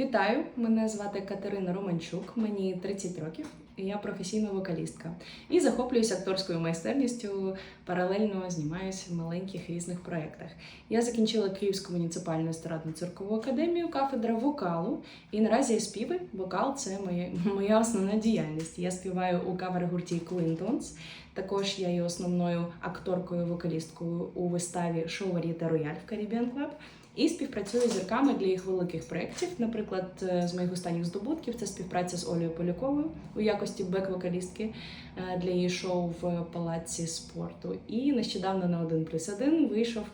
Вітаю! Мене звати Катерина Романчук, мені 30 років, і я професійна вокалістка. І захоплююся акторською майстерністю, паралельно знімаюся в маленьких різних проєктах. Я закінчила Київську муніципальну естрадну циркову академію, кафедра вокалу. І наразі я співи. Вокал це моє, моя основна діяльність. Я співаю у кавер-гурті Клинтонс. Також я є основною акторкою-вокалісткою у виставі Шоу Ріта Рояль в Caribbean Club. І співпрацюю з зірками для їх великих проєктів. Наприклад, е, з моїх останніх здобутків це співпраця з Олею Поляковою у якості бек-вокалістки е, для її шоу в палаці спорту. І нещодавно на 1 плюс 1 вийшов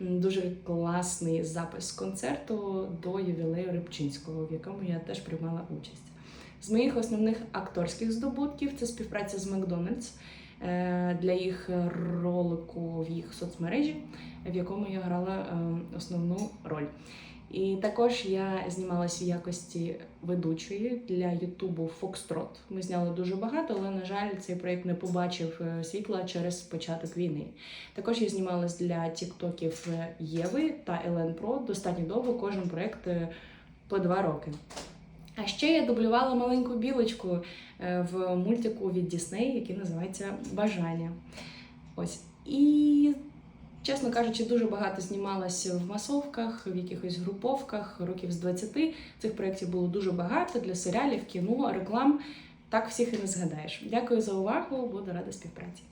дуже класний запис концерту до ювілею Рибчинського, в якому я теж приймала участь. З моїх основних акторських здобутків це співпраця з Макдональдс для їх ролику в їх соцмережі, в якому я грала е, основну роль. І також я знімалася в якості ведучої для Ютубу Foxtrot. Ми зняли дуже багато, але, на жаль, цей проєкт не побачив е, світла через початок війни. Також я знімалась для тіктоків Єви та Елен Про достатньо довго, кожен проєкт е, по два роки. А ще я дублювала маленьку білочку е, в мультику від Дісней, який називається Бажання. Ось. І, чесно кажучи, дуже багато знімалася в масовках, в якихось груповках, років з 20. Цих проєктів було дуже багато для серіалів, кіно, реклам. Так всіх і не згадаєш. Дякую за увагу, буду рада співпраці.